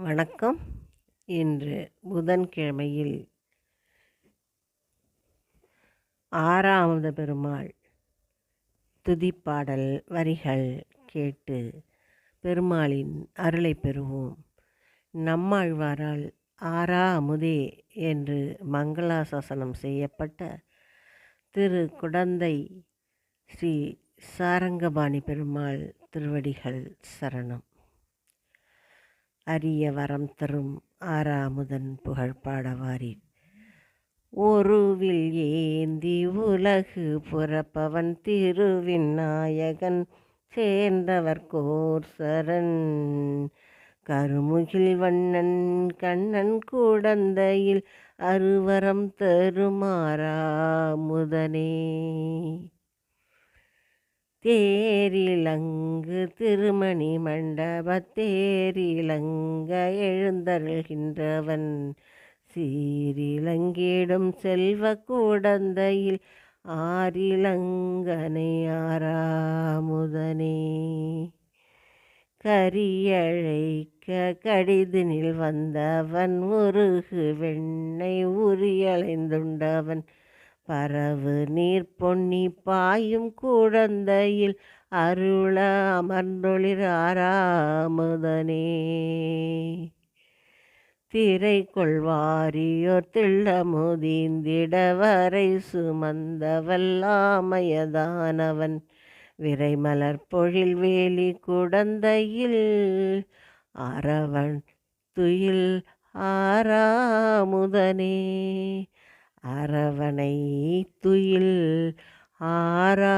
வணக்கம். இன்று புதன்கிழமையில் ஆறாவது பெருமாள் துதிப்பாடல் வரிகள் கேட்டு பெருமாளின் அருளை பெறுவோம். நம்மாழ்வாரால் ஆறா அமுதே என்று மங்களாசாசனம் செய்யப்பட்ட திரு குடந்தை ஸ்ரீ சாரங்கபாணி பெருமாள் திருவடிகள் சரணம். அரிய வரம் தரும் ஆறாமுதன் புகழ் பாடவாரீர். ஒருவில் ஏந்தி உலகு புறப்பவன் திருவிநாயகன் சேர்ந்தவர் கோர் சரண் கருமுகில் வண்ணன் கண்ணன் கூடந்தையில் அருவரம் தருமாறா முதனே தேரிலங்கு திருமணி மண்டபத்தேரிலங்க எழுந்தருள்கின்றவன். சீரிலங்கிடும் செல்வ கூடந்தையில் ஆரிலங்கனை ஆராமுதனே கரியழைக்க கடிதினில் வந்தவன் முருகு வெண்ணை உரியலைந்துண்டவன். பறவு நீர் பொன்னி பாயும் குழந்தையில் அருள அமர்ந்தொளிர் ஆறாமுதனே. திரை கொள்வாரியோர் திள்ளமுதீந்திட வரை சுமந்தவல்லாமயதானவன். விரைமலர் பொழில் வேலி குடந்தையில் அரவன் துயில் ஆறாமுதனே. அரவணை துயில் ஆராமுதனே.